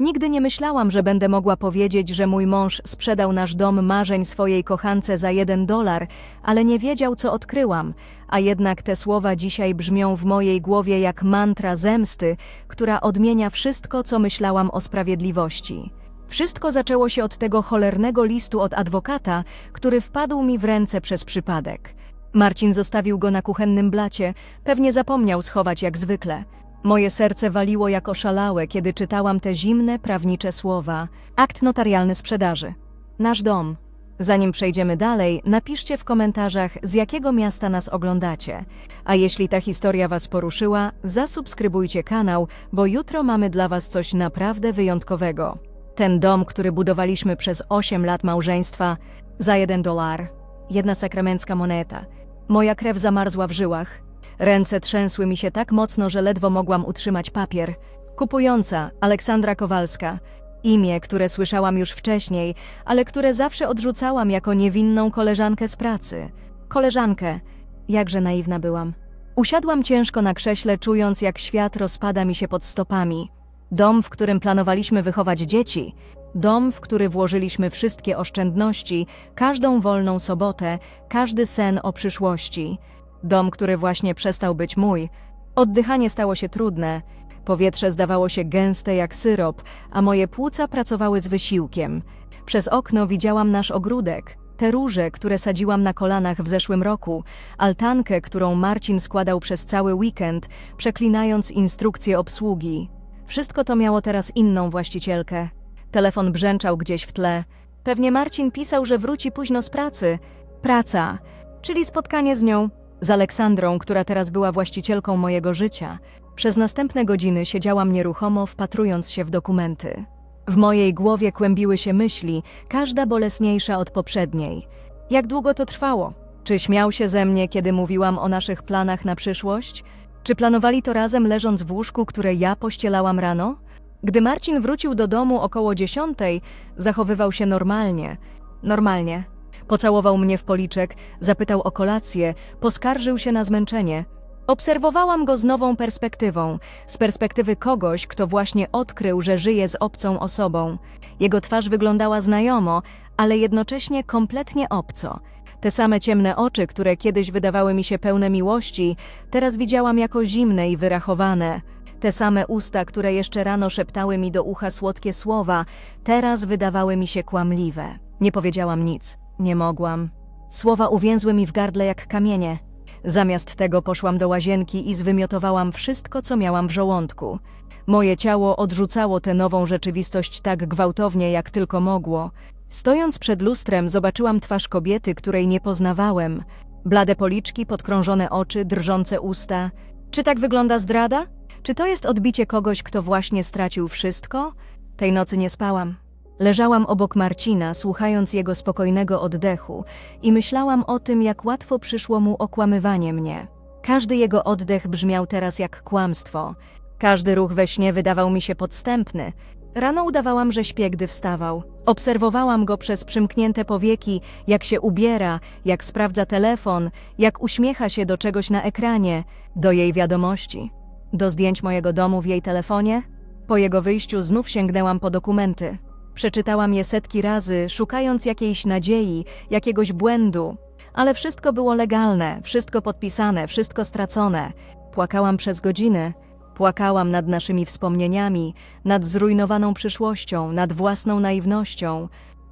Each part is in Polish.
Nigdy nie myślałam, że będę mogła powiedzieć, że mój mąż sprzedał nasz dom marzeń swojej kochance za jeden dolar, ale nie wiedział, co odkryłam, a jednak te słowa dzisiaj brzmią w mojej głowie jak mantra zemsty, która odmienia wszystko, co myślałam o sprawiedliwości. Wszystko zaczęło się od tego cholernego listu od adwokata, który wpadł mi w ręce przez przypadek. Marcin zostawił go na kuchennym blacie, pewnie zapomniał schować jak zwykle. Moje serce waliło jak oszalałe, kiedy czytałam te zimne, prawnicze słowa. Akt notarialny sprzedaży. Nasz dom. Zanim przejdziemy dalej, napiszcie w komentarzach, z jakiego miasta nas oglądacie. A jeśli ta historia Was poruszyła, zasubskrybujcie kanał, bo jutro mamy dla Was coś naprawdę wyjątkowego. Ten dom, który budowaliśmy przez 8 lat małżeństwa, za jeden dolar. Jedna sakramencka moneta. Moja krew zamarzła w żyłach. Ręce trzęsły mi się tak mocno, że ledwo mogłam utrzymać papier. Kupująca, Aleksandra Kowalska. Imię, które słyszałam już wcześniej, ale które zawsze odrzucałam jako niewinną koleżankę z pracy. Koleżankę. Jakże naiwna byłam. Usiadłam ciężko na krześle, czując jak świat rozpada mi się pod stopami. Dom, w którym planowaliśmy wychować dzieci. Dom, w który włożyliśmy wszystkie oszczędności, każdą wolną sobotę, każdy sen o przyszłości. Dom, który właśnie przestał być mój. Oddychanie stało się trudne. Powietrze zdawało się gęste jak syrop, a moje płuca pracowały z wysiłkiem. Przez okno widziałam nasz ogródek. Te róże, które sadziłam na kolanach w zeszłym roku, altankę, którą Marcin składał przez cały weekend, przeklinając instrukcje obsługi. Wszystko to miało teraz inną właścicielkę. Telefon brzęczał gdzieś w tle. Pewnie Marcin pisał, że wróci późno z pracy. Praca, czyli spotkanie z nią, z Aleksandrą, która teraz była właścicielką mojego życia. Przez następne godziny siedziałam nieruchomo, wpatrując się w dokumenty. W mojej głowie kłębiły się myśli, każda bolesniejsza od poprzedniej. Jak długo to trwało? Czy śmiał się ze mnie, kiedy mówiłam o naszych planach na przyszłość? Czy planowali to razem leżąc w łóżku, które ja pościelałam rano? Gdy Marcin wrócił do domu około dziesiątej, zachowywał się normalnie. Normalnie. Pocałował mnie w policzek, zapytał o kolację, poskarżył się na zmęczenie. Obserwowałam go z nową perspektywą, z perspektywy kogoś, kto właśnie odkrył, że żyje z obcą osobą. Jego twarz wyglądała znajomo, ale jednocześnie kompletnie obco. Te same ciemne oczy, które kiedyś wydawały mi się pełne miłości, teraz widziałam jako zimne i wyrachowane. Te same usta, które jeszcze rano szeptały mi do ucha słodkie słowa, teraz wydawały mi się kłamliwe. Nie powiedziałam nic. Nie mogłam. Słowa uwięzły mi w gardle jak kamienie. Zamiast tego poszłam do łazienki i zwymiotowałam wszystko, co miałam w żołądku. Moje ciało odrzucało tę nową rzeczywistość tak gwałtownie, jak tylko mogło. Stojąc przed lustrem, zobaczyłam twarz kobiety, której nie poznawałem. Blade policzki, podkrążone oczy, drżące usta. Czy tak wygląda zdrada? Czy to jest odbicie kogoś, kto właśnie stracił wszystko? Tej nocy nie spałam. Leżałam obok Marcina, słuchając jego spokojnego oddechu i myślałam o tym, jak łatwo przyszło mu okłamywanie mnie. Każdy jego oddech brzmiał teraz jak kłamstwo. Każdy ruch we śnie wydawał mi się podstępny. Rano udawałam, że śpię, gdy wstawał. Obserwowałam go przez przymknięte powieki, jak się ubiera, jak sprawdza telefon, jak uśmiecha się do czegoś na ekranie, do jej wiadomości, do zdjęć mojego domu w jej telefonie. Po jego wyjściu znów sięgnęłam po dokumenty. Przeczytałam je setki razy, szukając jakiejś nadziei, jakiegoś błędu, ale wszystko było legalne, wszystko podpisane, wszystko stracone. Płakałam przez godziny. Płakałam nad naszymi wspomnieniami, nad zrujnowaną przyszłością, nad własną naiwnością.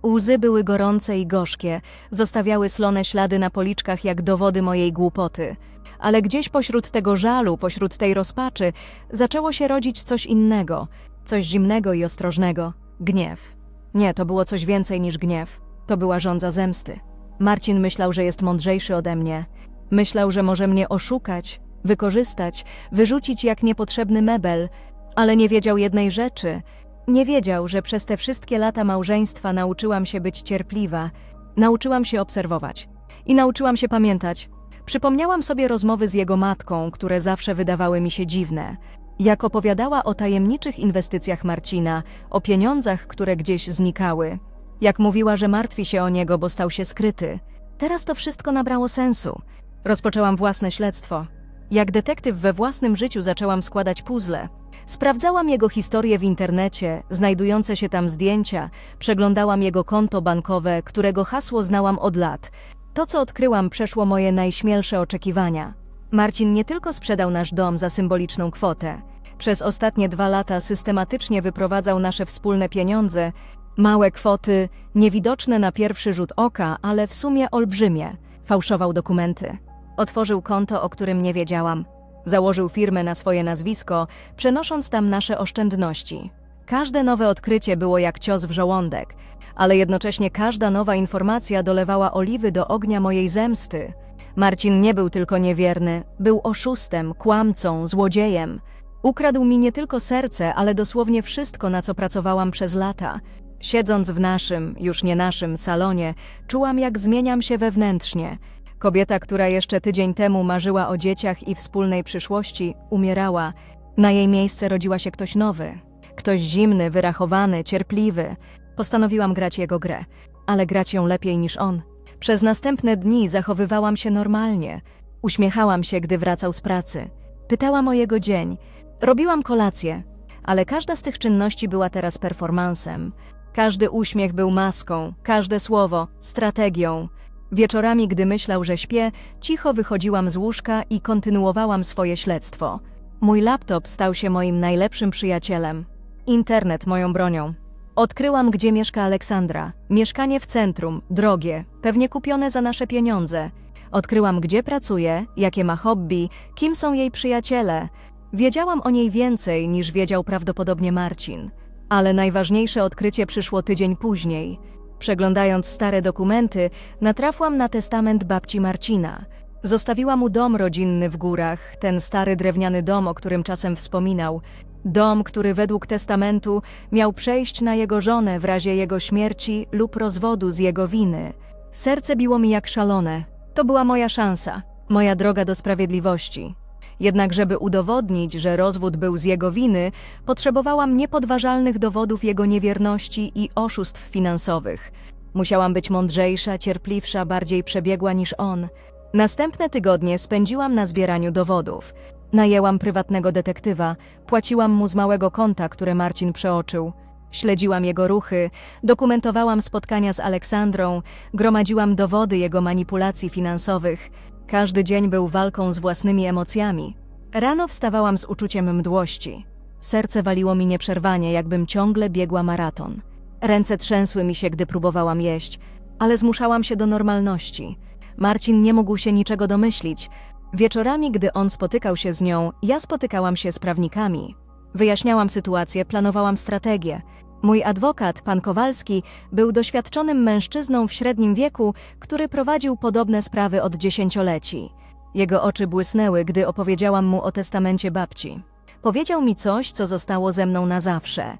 Łzy były gorące i gorzkie, zostawiały slone ślady na policzkach jak dowody mojej głupoty. Ale gdzieś pośród tego żalu, pośród tej rozpaczy, zaczęło się rodzić coś innego, coś zimnego i ostrożnego gniew. Nie, to było coś więcej niż gniew. To była żądza zemsty. Marcin myślał, że jest mądrzejszy ode mnie. Myślał, że może mnie oszukać, wykorzystać, wyrzucić jak niepotrzebny mebel, ale nie wiedział jednej rzeczy. Nie wiedział, że przez te wszystkie lata małżeństwa nauczyłam się być cierpliwa, nauczyłam się obserwować i nauczyłam się pamiętać. Przypomniałam sobie rozmowy z jego matką, które zawsze wydawały mi się dziwne. Jak opowiadała o tajemniczych inwestycjach Marcina, o pieniądzach, które gdzieś znikały. Jak mówiła, że martwi się o niego, bo stał się skryty. Teraz to wszystko nabrało sensu. Rozpoczęłam własne śledztwo. Jak detektyw we własnym życiu zaczęłam składać puzzle. Sprawdzałam jego historię w internecie, znajdujące się tam zdjęcia, przeglądałam jego konto bankowe, którego hasło znałam od lat. To, co odkryłam, przeszło moje najśmielsze oczekiwania. Marcin nie tylko sprzedał nasz dom za symboliczną kwotę. Przez ostatnie dwa lata systematycznie wyprowadzał nasze wspólne pieniądze, małe kwoty, niewidoczne na pierwszy rzut oka, ale w sumie olbrzymie. Fałszował dokumenty. Otworzył konto, o którym nie wiedziałam. Założył firmę na swoje nazwisko, przenosząc tam nasze oszczędności. Każde nowe odkrycie było jak cios w żołądek, ale jednocześnie każda nowa informacja dolewała oliwy do ognia mojej zemsty. Marcin nie był tylko niewierny, był oszustem, kłamcą, złodziejem. Ukradł mi nie tylko serce, ale dosłownie wszystko, na co pracowałam przez lata. Siedząc w naszym, już nie naszym salonie, czułam, jak zmieniam się wewnętrznie. Kobieta, która jeszcze tydzień temu marzyła o dzieciach i wspólnej przyszłości, umierała. Na jej miejsce rodziła się ktoś nowy. Ktoś zimny, wyrachowany, cierpliwy. Postanowiłam grać jego grę, ale grać ją lepiej niż on. Przez następne dni zachowywałam się normalnie. Uśmiechałam się, gdy wracał z pracy. Pytałam o jego dzień. Robiłam kolację, ale każda z tych czynności była teraz performansem. Każdy uśmiech był maską, każde słowo strategią. Wieczorami, gdy myślał, że śpię, cicho wychodziłam z łóżka i kontynuowałam swoje śledztwo. Mój laptop stał się moim najlepszym przyjacielem. Internet moją bronią. Odkryłam, gdzie mieszka Aleksandra. Mieszkanie w centrum, drogie, pewnie kupione za nasze pieniądze. Odkryłam, gdzie pracuje, jakie ma hobby, kim są jej przyjaciele. Wiedziałam o niej więcej niż wiedział prawdopodobnie Marcin. Ale najważniejsze odkrycie przyszło tydzień później. Przeglądając stare dokumenty, natrafłam na testament babci Marcina. Zostawiła mu dom rodzinny w górach, ten stary drewniany dom, o którym czasem wspominał. Dom, który według testamentu miał przejść na jego żonę w razie jego śmierci lub rozwodu z jego winy. Serce biło mi jak szalone. To była moja szansa, moja droga do sprawiedliwości. Jednak, żeby udowodnić, że rozwód był z jego winy, potrzebowałam niepodważalnych dowodów jego niewierności i oszustw finansowych. Musiałam być mądrzejsza, cierpliwsza, bardziej przebiegła niż on. Następne tygodnie spędziłam na zbieraniu dowodów. Najęłam prywatnego detektywa, płaciłam mu z małego konta, które Marcin przeoczył. Śledziłam jego ruchy, dokumentowałam spotkania z Aleksandrą, gromadziłam dowody jego manipulacji finansowych. Każdy dzień był walką z własnymi emocjami. Rano wstawałam z uczuciem mdłości. Serce waliło mi nieprzerwanie, jakbym ciągle biegła maraton. Ręce trzęsły mi się, gdy próbowałam jeść, ale zmuszałam się do normalności. Marcin nie mógł się niczego domyślić. Wieczorami, gdy on spotykał się z nią, ja spotykałam się z prawnikami. Wyjaśniałam sytuację, planowałam strategię. Mój adwokat, pan Kowalski, był doświadczonym mężczyzną w średnim wieku, który prowadził podobne sprawy od dziesięcioleci. Jego oczy błysnęły, gdy opowiedziałam mu o testamencie babci. Powiedział mi coś, co zostało ze mną na zawsze.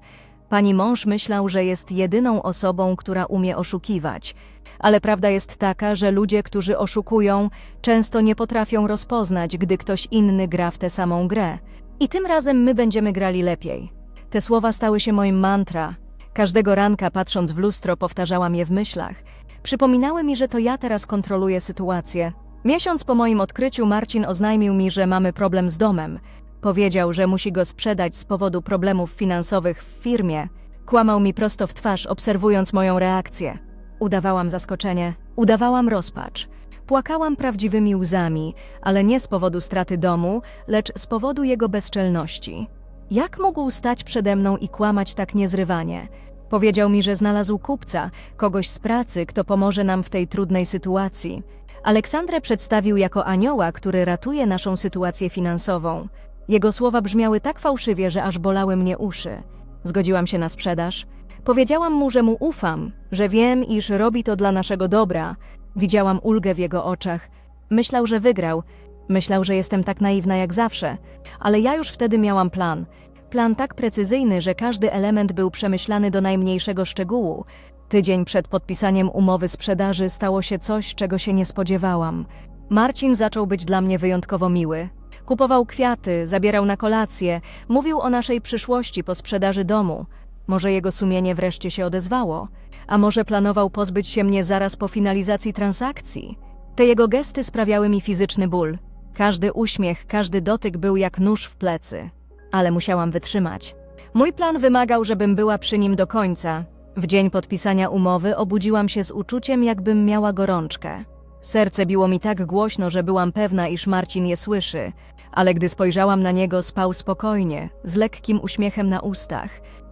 Pani mąż myślał, że jest jedyną osobą, która umie oszukiwać. Ale prawda jest taka, że ludzie, którzy oszukują, często nie potrafią rozpoznać, gdy ktoś inny gra w tę samą grę. I tym razem my będziemy grali lepiej. Te słowa stały się moim mantra. Każdego ranka, patrząc w lustro, powtarzałam je w myślach. Przypominały mi, że to ja teraz kontroluję sytuację. Miesiąc po moim odkryciu Marcin oznajmił mi, że mamy problem z domem. Powiedział, że musi go sprzedać z powodu problemów finansowych w firmie. Kłamał mi prosto w twarz, obserwując moją reakcję. Udawałam zaskoczenie, udawałam rozpacz. Płakałam prawdziwymi łzami, ale nie z powodu straty domu, lecz z powodu jego bezczelności. Jak mógł stać przede mną i kłamać tak niezrywanie? Powiedział mi, że znalazł kupca, kogoś z pracy, kto pomoże nam w tej trudnej sytuacji. Aleksandrę przedstawił jako anioła, który ratuje naszą sytuację finansową. Jego słowa brzmiały tak fałszywie, że aż bolały mnie uszy. Zgodziłam się na sprzedaż. Powiedziałam mu, że mu ufam, że wiem, iż robi to dla naszego dobra. Widziałam ulgę w jego oczach. Myślał, że wygrał. Myślał, że jestem tak naiwna jak zawsze. Ale ja już wtedy miałam plan. Plan tak precyzyjny, że każdy element był przemyślany do najmniejszego szczegółu. Tydzień przed podpisaniem umowy sprzedaży stało się coś, czego się nie spodziewałam. Marcin zaczął być dla mnie wyjątkowo miły. Kupował kwiaty, zabierał na kolację, mówił o naszej przyszłości po sprzedaży domu. Może jego sumienie wreszcie się odezwało, a może planował pozbyć się mnie zaraz po finalizacji transakcji. Te jego gesty sprawiały mi fizyczny ból. Każdy uśmiech, każdy dotyk był jak nóż w plecy. Ale musiałam wytrzymać. Mój plan wymagał, żebym była przy nim do końca. W dzień podpisania umowy obudziłam się z uczuciem, jakbym miała gorączkę. Serce biło mi tak głośno, że byłam pewna, iż Marcin je słyszy, ale gdy spojrzałam na niego, spał spokojnie, z lekkim uśmiechem na ustach.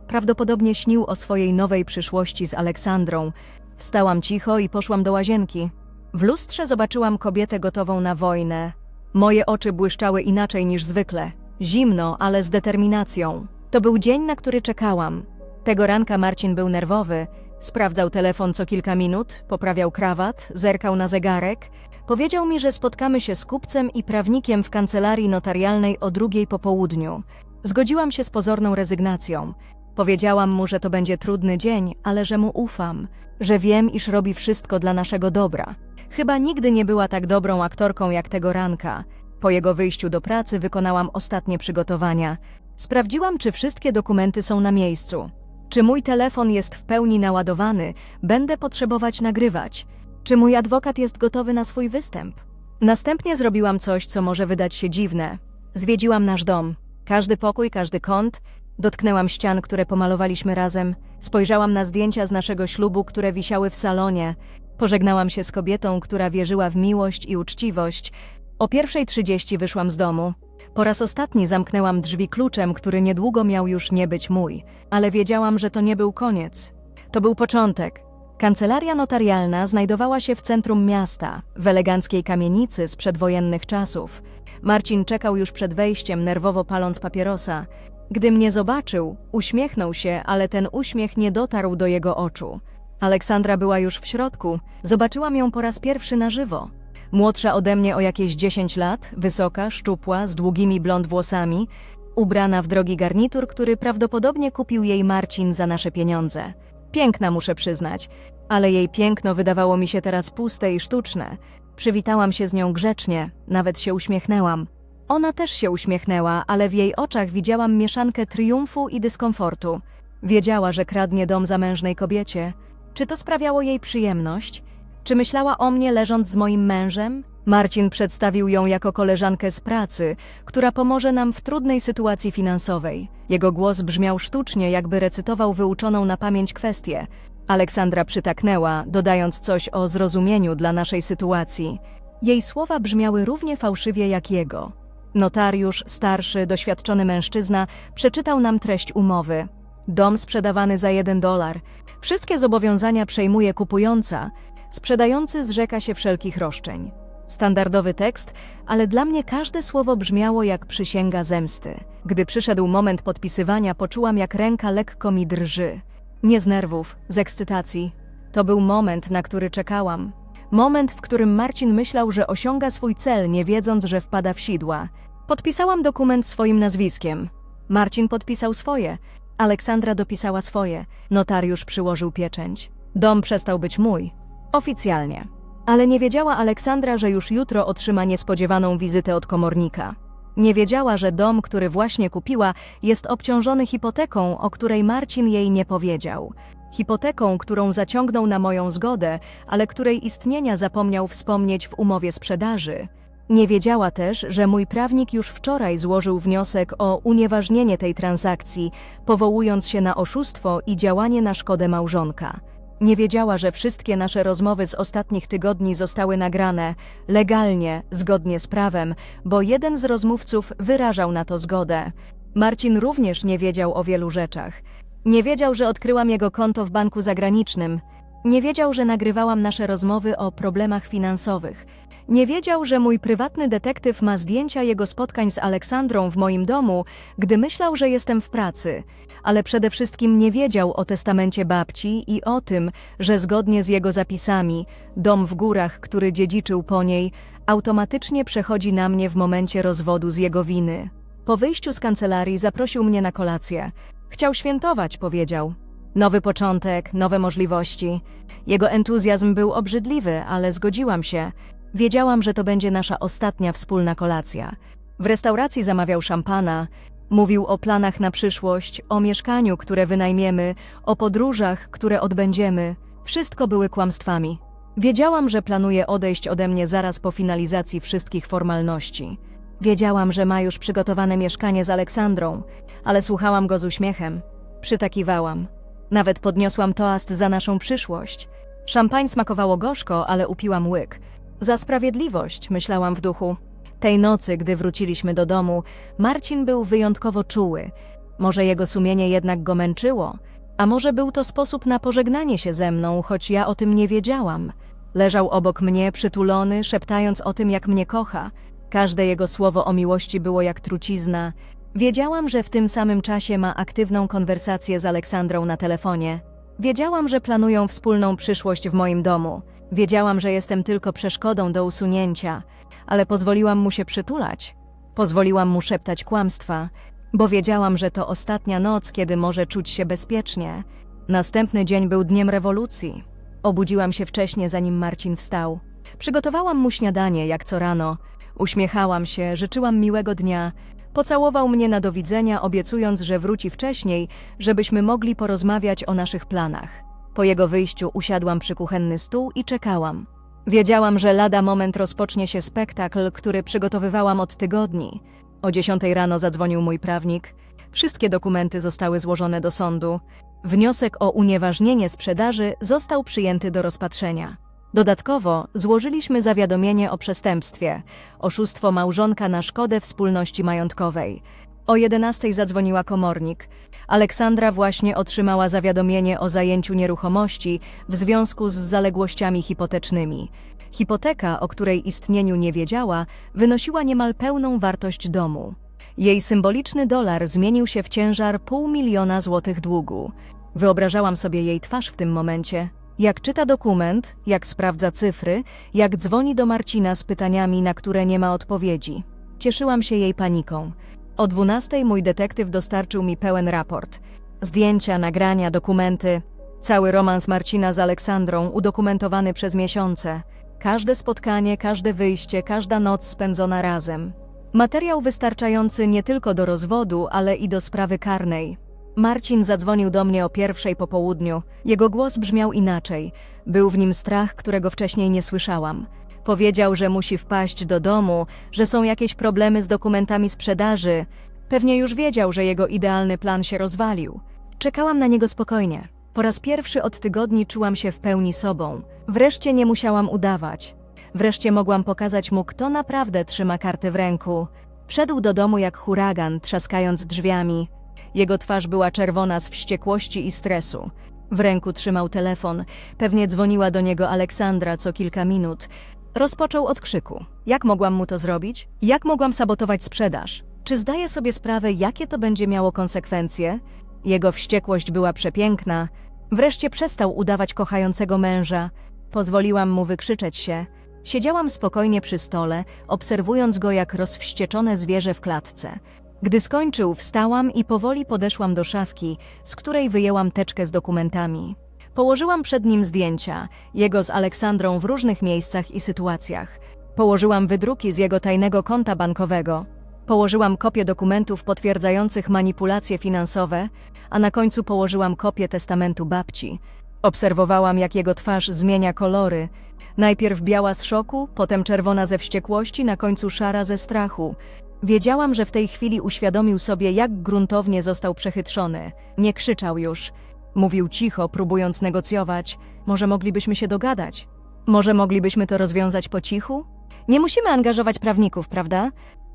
Prawdopodobnie śnił o swojej nowej przyszłości z Aleksandrą. Wstałam cicho i poszłam do łazienki. W lustrze zobaczyłam kobietę gotową na wojnę. Moje oczy błyszczały inaczej niż zwykle. Zimno, ale z determinacją. To był dzień, na który czekałam. Tego ranka Marcin był nerwowy. Sprawdzał telefon co kilka minut, poprawiał krawat, zerkał na zegarek. Powiedział mi, że spotkamy się z kupcem i prawnikiem w kancelarii notarialnej o drugiej po południu. Zgodziłam się z pozorną rezygnacją. Powiedziałam mu, że to będzie trudny dzień, ale że mu ufam, że wiem, iż robi wszystko dla naszego dobra. Chyba nigdy nie była tak dobrą aktorką jak tego ranka. Po jego wyjściu do pracy wykonałam ostatnie przygotowania. Sprawdziłam, czy wszystkie dokumenty są na miejscu. Czy mój telefon jest w pełni naładowany, będę potrzebować nagrywać. Czy mój adwokat jest gotowy na swój występ? Następnie zrobiłam coś, co może wydać się dziwne. Zwiedziłam nasz dom. Każdy pokój, każdy kąt. Dotknęłam ścian, które pomalowaliśmy razem. Spojrzałam na zdjęcia z naszego ślubu, które wisiały w salonie. Pożegnałam się z kobietą, która wierzyła w miłość i uczciwość. O pierwszej trzydzieści wyszłam z domu. Po raz ostatni zamknęłam drzwi kluczem, który niedługo miał już nie być mój, ale wiedziałam, że to nie był koniec. To był początek. Kancelaria notarialna znajdowała się w centrum miasta, w eleganckiej kamienicy z przedwojennych czasów. Marcin czekał już przed wejściem, nerwowo paląc papierosa. Gdy mnie zobaczył, uśmiechnął się, ale ten uśmiech nie dotarł do jego oczu. Aleksandra była już w środku. Zobaczyłam ją po raz pierwszy na żywo. Młodsza ode mnie o jakieś 10 lat, wysoka, szczupła, z długimi blond włosami, ubrana w drogi garnitur, który prawdopodobnie kupił jej Marcin za nasze pieniądze. Piękna, muszę przyznać, ale jej piękno wydawało mi się teraz puste i sztuczne. Przywitałam się z nią grzecznie, nawet się uśmiechnęłam. Ona też się uśmiechnęła, ale w jej oczach widziałam mieszankę triumfu i dyskomfortu. Wiedziała, że kradnie dom zamężnej kobiecie. Czy to sprawiało jej przyjemność? Czy myślała o mnie leżąc z moim mężem? Marcin przedstawił ją jako koleżankę z pracy, która pomoże nam w trudnej sytuacji finansowej. Jego głos brzmiał sztucznie, jakby recytował wyuczoną na pamięć kwestię. Aleksandra przytaknęła, dodając coś o zrozumieniu dla naszej sytuacji. Jej słowa brzmiały równie fałszywie jak jego. Notariusz, starszy, doświadczony mężczyzna, przeczytał nam treść umowy. Dom sprzedawany za jeden dolar. Wszystkie zobowiązania przejmuje kupująca. Sprzedający zrzeka się wszelkich roszczeń. Standardowy tekst, ale dla mnie każde słowo brzmiało jak przysięga zemsty. Gdy przyszedł moment podpisywania, poczułam jak ręka lekko mi drży. Nie z nerwów, z ekscytacji. To był moment, na który czekałam. Moment, w którym Marcin myślał, że osiąga swój cel, nie wiedząc, że wpada w sidła. Podpisałam dokument swoim nazwiskiem. Marcin podpisał swoje. Aleksandra dopisała swoje. Notariusz przyłożył pieczęć. Dom przestał być mój. Oficjalnie. Ale nie wiedziała Aleksandra, że już jutro otrzyma niespodziewaną wizytę od komornika. Nie wiedziała, że dom, który właśnie kupiła, jest obciążony hipoteką, o której Marcin jej nie powiedział. Hipoteką, którą zaciągnął na moją zgodę, ale której istnienia zapomniał wspomnieć w umowie sprzedaży. Nie wiedziała też, że mój prawnik już wczoraj złożył wniosek o unieważnienie tej transakcji, powołując się na oszustwo i działanie na szkodę małżonka. Nie wiedziała, że wszystkie nasze rozmowy z ostatnich tygodni zostały nagrane legalnie, zgodnie z prawem, bo jeden z rozmówców wyrażał na to zgodę. Marcin również nie wiedział o wielu rzeczach. Nie wiedział, że odkryłam jego konto w banku zagranicznym. Nie wiedział, że nagrywałam nasze rozmowy o problemach finansowych. Nie wiedział, że mój prywatny detektyw ma zdjęcia jego spotkań z Aleksandrą w moim domu, gdy myślał, że jestem w pracy. Ale przede wszystkim nie wiedział o testamencie babci i o tym, że zgodnie z jego zapisami, dom w górach, który dziedziczył po niej, automatycznie przechodzi na mnie w momencie rozwodu z jego winy. Po wyjściu z kancelarii zaprosił mnie na kolację. Chciał świętować, powiedział. Nowy początek, nowe możliwości. Jego entuzjazm był obrzydliwy, ale zgodziłam się. Wiedziałam, że to będzie nasza ostatnia wspólna kolacja. W restauracji zamawiał szampana, mówił o planach na przyszłość, o mieszkaniu, które wynajmiemy, o podróżach, które odbędziemy. Wszystko były kłamstwami. Wiedziałam, że planuje odejść ode mnie zaraz po finalizacji wszystkich formalności. Wiedziałam, że ma już przygotowane mieszkanie z Aleksandrą, ale słuchałam go z uśmiechem. Przytakiwałam. Nawet podniosłam toast za naszą przyszłość. Szampań smakowało gorzko, ale upiłam łyk. Za sprawiedliwość, myślałam w duchu. Tej nocy, gdy wróciliśmy do domu, Marcin był wyjątkowo czuły. Może jego sumienie jednak go męczyło, a może był to sposób na pożegnanie się ze mną, choć ja o tym nie wiedziałam. Leżał obok mnie, przytulony, szeptając o tym, jak mnie kocha. Każde jego słowo o miłości było jak trucizna. Wiedziałam, że w tym samym czasie ma aktywną konwersację z Aleksandrą na telefonie. Wiedziałam, że planują wspólną przyszłość w moim domu. Wiedziałam, że jestem tylko przeszkodą do usunięcia, ale pozwoliłam mu się przytulać. Pozwoliłam mu szeptać kłamstwa, bo wiedziałam, że to ostatnia noc, kiedy może czuć się bezpiecznie. Następny dzień był dniem rewolucji. Obudziłam się wcześnie, zanim Marcin wstał. Przygotowałam mu śniadanie, jak co rano. Uśmiechałam się, życzyłam miłego dnia. Pocałował mnie na do widzenia, obiecując, że wróci wcześniej, żebyśmy mogli porozmawiać o naszych planach. Po jego wyjściu usiadłam przy kuchenny stół i czekałam. Wiedziałam, że lada moment rozpocznie się spektakl, który przygotowywałam od tygodni. O dziesiątej rano zadzwonił mój prawnik. Wszystkie dokumenty zostały złożone do sądu. Wniosek o unieważnienie sprzedaży został przyjęty do rozpatrzenia. Dodatkowo złożyliśmy zawiadomienie o przestępstwie, oszustwo małżonka na szkodę wspólności majątkowej. O 11 zadzwoniła komornik. Aleksandra właśnie otrzymała zawiadomienie o zajęciu nieruchomości w związku z zaległościami hipotecznymi. Hipoteka, o której istnieniu nie wiedziała, wynosiła niemal pełną wartość domu. Jej symboliczny dolar zmienił się w ciężar pół miliona złotych długu. Wyobrażałam sobie jej twarz w tym momencie. Jak czyta dokument, jak sprawdza cyfry, jak dzwoni do Marcina z pytaniami, na które nie ma odpowiedzi. Cieszyłam się jej paniką. O 12 mój detektyw dostarczył mi pełen raport. Zdjęcia, nagrania, dokumenty. Cały romans Marcina z Aleksandrą udokumentowany przez miesiące. Każde spotkanie, każde wyjście, każda noc spędzona razem. Materiał wystarczający nie tylko do rozwodu, ale i do sprawy karnej. Marcin zadzwonił do mnie o pierwszej po południu. Jego głos brzmiał inaczej. Był w nim strach, którego wcześniej nie słyszałam. Powiedział, że musi wpaść do domu, że są jakieś problemy z dokumentami sprzedaży. Pewnie już wiedział, że jego idealny plan się rozwalił. Czekałam na niego spokojnie. Po raz pierwszy od tygodni czułam się w pełni sobą. Wreszcie nie musiałam udawać. Wreszcie mogłam pokazać mu, kto naprawdę trzyma karty w ręku. Wszedł do domu jak huragan, trzaskając drzwiami. Jego twarz była czerwona z wściekłości i stresu. W ręku trzymał telefon. Pewnie dzwoniła do niego Aleksandra co kilka minut. Rozpoczął od krzyku. Jak mogłam mu to zrobić? Jak mogłam sabotować sprzedaż? Czy zdaję sobie sprawę, jakie to będzie miało konsekwencje? Jego wściekłość była przepiękna. Wreszcie przestał udawać kochającego męża. Pozwoliłam mu wykrzyczeć się. Siedziałam spokojnie przy stole, obserwując go jak rozwścieczone zwierzę w klatce. Gdy skończył, wstałam i powoli podeszłam do szafki, z której wyjęłam teczkę z dokumentami. Położyłam przed nim zdjęcia, jego z Aleksandrą w różnych miejscach i sytuacjach. Położyłam wydruki z jego tajnego konta bankowego. Położyłam kopię dokumentów potwierdzających manipulacje finansowe, a na końcu położyłam kopię testamentu babci. Obserwowałam, jak jego twarz zmienia kolory. Najpierw biała z szoku, potem czerwona ze wściekłości, na końcu szara ze strachu. Wiedziałam, że w tej chwili uświadomił sobie, jak gruntownie został przechytrzony. Nie krzyczał już. Mówił cicho, próbując negocjować. Może moglibyśmy się dogadać? Może moglibyśmy to rozwiązać po cichu? Nie musimy angażować prawników, prawda?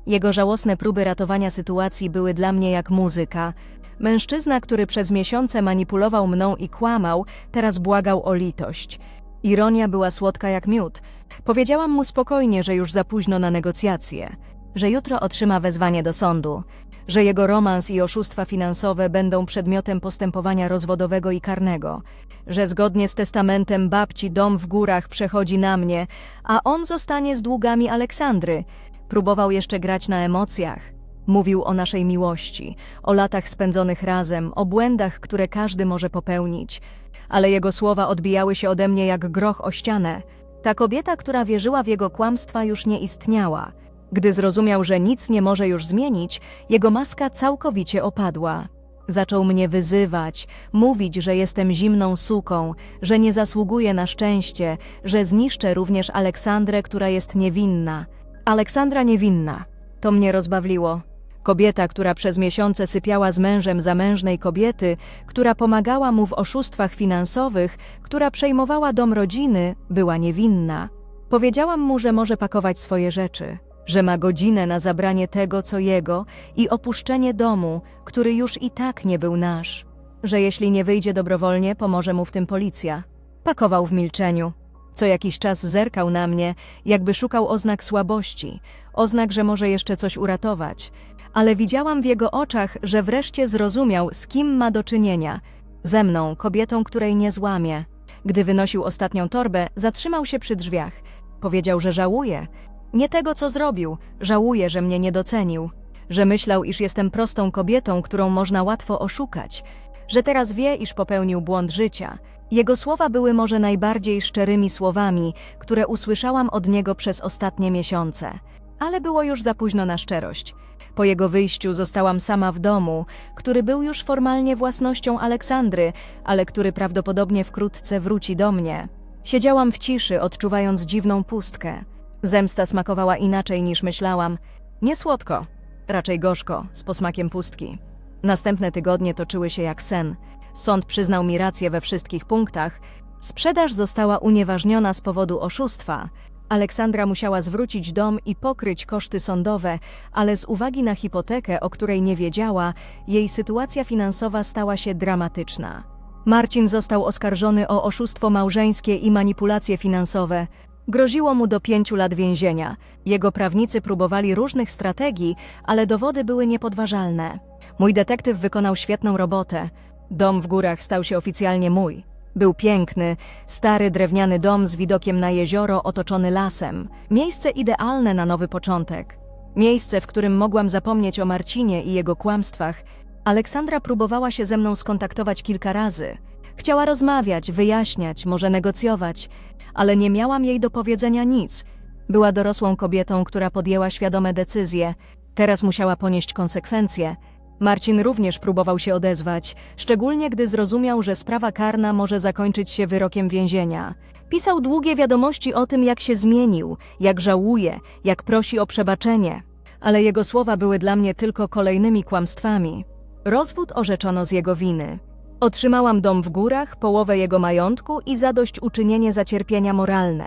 Jego żałosne próby ratowania sytuacji były dla mnie jak muzyka. Mężczyzna, który przez miesiące manipulował mną i kłamał, teraz błagał o litość. Ironia była słodka jak miód. Powiedziałam mu spokojnie, że już za późno na negocjacje, że jutro otrzyma wezwanie do sądu, że jego romans i oszustwa finansowe będą przedmiotem postępowania rozwodowego i karnego, że zgodnie z testamentem babci dom w górach przechodzi na mnie, a on zostanie z długami Aleksandry. Próbował jeszcze grać na emocjach. Mówił o naszej miłości, o latach spędzonych razem, o błędach, które każdy może popełnić. Ale jego słowa odbijały się ode mnie jak groch o ścianę. Ta kobieta, która wierzyła w jego kłamstwa, już nie istniała. Gdy zrozumiał, że nic nie może już zmienić, jego maska całkowicie opadła. Zaczął mnie wyzywać, mówić, że jestem zimną suką, że nie zasługuję na szczęście, że zniszczę również Aleksandrę, która jest niewinna. Aleksandra niewinna. To mnie rozbawiło. Kobieta, która przez miesiące sypiała z mężem zamężnej kobiety, która pomagała mu w oszustwach finansowych, która przejmowała dom rodziny, była niewinna. Powiedziałam mu, że może pakować swoje rzeczy, że ma godzinę na zabranie tego, co jego i opuszczenie domu, który już i tak nie był nasz, że jeśli nie wyjdzie dobrowolnie, pomoże mu w tym policja. Pakował w milczeniu. Co jakiś czas zerkał na mnie, jakby szukał oznak słabości, oznak, że może jeszcze coś uratować, ale widziałam w jego oczach, że wreszcie zrozumiał, z kim ma do czynienia. Ze mną, kobietą, której nie złamie. Gdy wynosił ostatnią torbę, zatrzymał się przy drzwiach. Powiedział, że żałuje. Nie tego, co zrobił, żałuje, że mnie nie docenił. Że myślał, iż jestem prostą kobietą, którą można łatwo oszukać. Że teraz wie, iż popełnił błąd życia. Jego słowa były może najbardziej szczerymi słowami, które usłyszałam od niego przez ostatnie miesiące. Ale było już za późno na szczerość. Po jego wyjściu zostałam sama w domu, który był już formalnie własnością Aleksandry, ale który prawdopodobnie wkrótce wróci do mnie. Siedziałam w ciszy, odczuwając dziwną pustkę. Zemsta smakowała inaczej niż myślałam. Nie słodko, raczej gorzko, z posmakiem pustki. Następne tygodnie toczyły się jak sen. Sąd przyznał mi rację we wszystkich punktach. Sprzedaż została unieważniona z powodu oszustwa. Aleksandra musiała zwrócić dom i pokryć koszty sądowe, ale z uwagi na hipotekę, o której nie wiedziała, jej sytuacja finansowa stała się dramatyczna. Marcin został oskarżony o oszustwo małżeńskie i manipulacje finansowe. Groziło mu do pięciu lat więzienia. Jego prawnicy próbowali różnych strategii, ale dowody były niepodważalne. Mój detektyw wykonał świetną robotę. Dom w górach stał się oficjalnie mój. Był piękny, stary drewniany dom z widokiem na jezioro otoczony lasem. Miejsce idealne na nowy początek. Miejsce, w którym mogłam zapomnieć o Marcinie i jego kłamstwach. Aleksandra próbowała się ze mną skontaktować kilka razy. Chciała rozmawiać, wyjaśniać, może negocjować, ale nie miałam jej do powiedzenia nic. Była dorosłą kobietą, która podjęła świadome decyzje. Teraz musiała ponieść konsekwencje. Marcin również próbował się odezwać, szczególnie gdy zrozumiał, że sprawa karna może zakończyć się wyrokiem więzienia. Pisał długie wiadomości o tym, jak się zmienił, jak żałuje, jak prosi o przebaczenie. Ale jego słowa były dla mnie tylko kolejnymi kłamstwami. Rozwód orzeczono z jego winy. Otrzymałam dom w górach, połowę jego majątku i zadośćuczynienie za cierpienia moralne.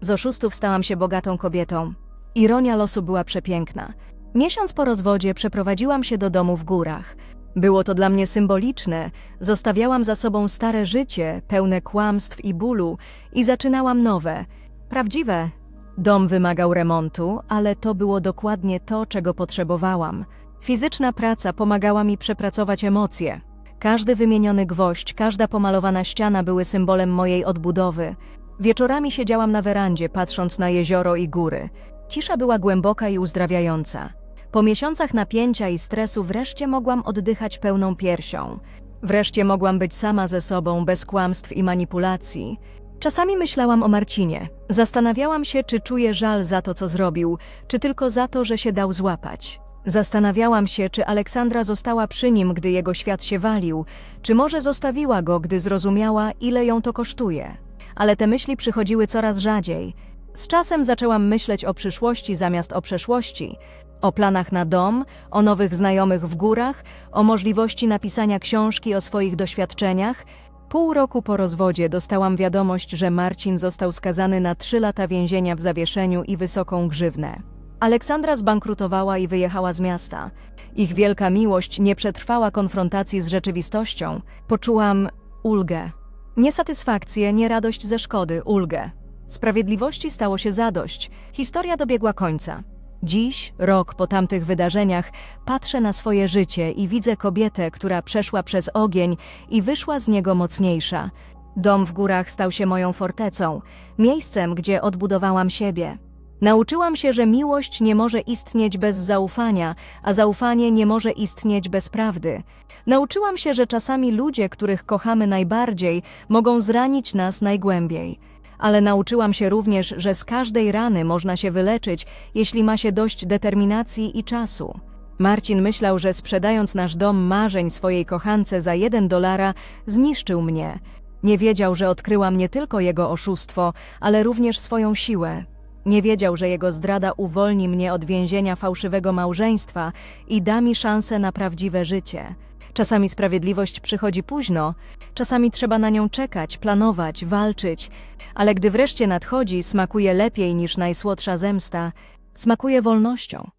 Z oszustów stałam się bogatą kobietą. Ironia losu była przepiękna. Miesiąc po rozwodzie przeprowadziłam się do domu w górach. Było to dla mnie symboliczne. Zostawiałam za sobą stare życie, pełne kłamstw i bólu, i zaczynałam nowe, prawdziwe. Dom wymagał remontu, ale to było dokładnie to, czego potrzebowałam. Fizyczna praca pomagała mi przepracować emocje. Każdy wymieniony gwoźdź, każda pomalowana ściana były symbolem mojej odbudowy. Wieczorami siedziałam na werandzie, patrząc na jezioro i góry. Cisza była głęboka i uzdrawiająca. Po miesiącach napięcia i stresu wreszcie mogłam oddychać pełną piersią. Wreszcie mogłam być sama ze sobą, bez kłamstw i manipulacji. Czasami myślałam o Marcinie. Zastanawiałam się, czy czuje żal za to, co zrobił, czy tylko za to, że się dał złapać. Zastanawiałam się, czy Aleksandra została przy nim, gdy jego świat się walił, czy może zostawiła go, gdy zrozumiała, ile ją to kosztuje. Ale te myśli przychodziły coraz rzadziej. Z czasem zaczęłam myśleć o przyszłości zamiast o przeszłości, o planach na dom, o nowych znajomych w górach, o możliwości napisania książki o swoich doświadczeniach. Pół roku po rozwodzie dostałam wiadomość, że Marcin został skazany na trzy lata więzienia w zawieszeniu i wysoką grzywnę. Aleksandra zbankrutowała i wyjechała z miasta. Ich wielka miłość nie przetrwała konfrontacji z rzeczywistością. Poczułam ulgę. Nie satysfakcję, nie radość ze szkody, ulgę. Sprawiedliwości stało się zadość. Historia dobiegła końca. Dziś, rok po tamtych wydarzeniach, patrzę na swoje życie i widzę kobietę, która przeszła przez ogień i wyszła z niego mocniejsza. Dom w górach stał się moją fortecą, miejscem, gdzie odbudowałam siebie. Nauczyłam się, że miłość nie może istnieć bez zaufania, a zaufanie nie może istnieć bez prawdy. Nauczyłam się, że czasami ludzie, których kochamy najbardziej, mogą zranić nas najgłębiej. Ale nauczyłam się również, że z każdej rany można się wyleczyć, jeśli ma się dość determinacji i czasu. Marcin myślał, że sprzedając nasz dom marzeń swojej kochance za jeden dolara, zniszczył mnie. Nie wiedział, że odkryłam nie tylko jego oszustwo, ale również swoją siłę. Nie wiedział, że jego zdrada uwolni mnie od więzienia fałszywego małżeństwa i da mi szansę na prawdziwe życie. Czasami sprawiedliwość przychodzi późno, czasami trzeba na nią czekać, planować, walczyć, ale gdy wreszcie nadchodzi, smakuje lepiej niż najsłodsza zemsta, smakuje wolnością.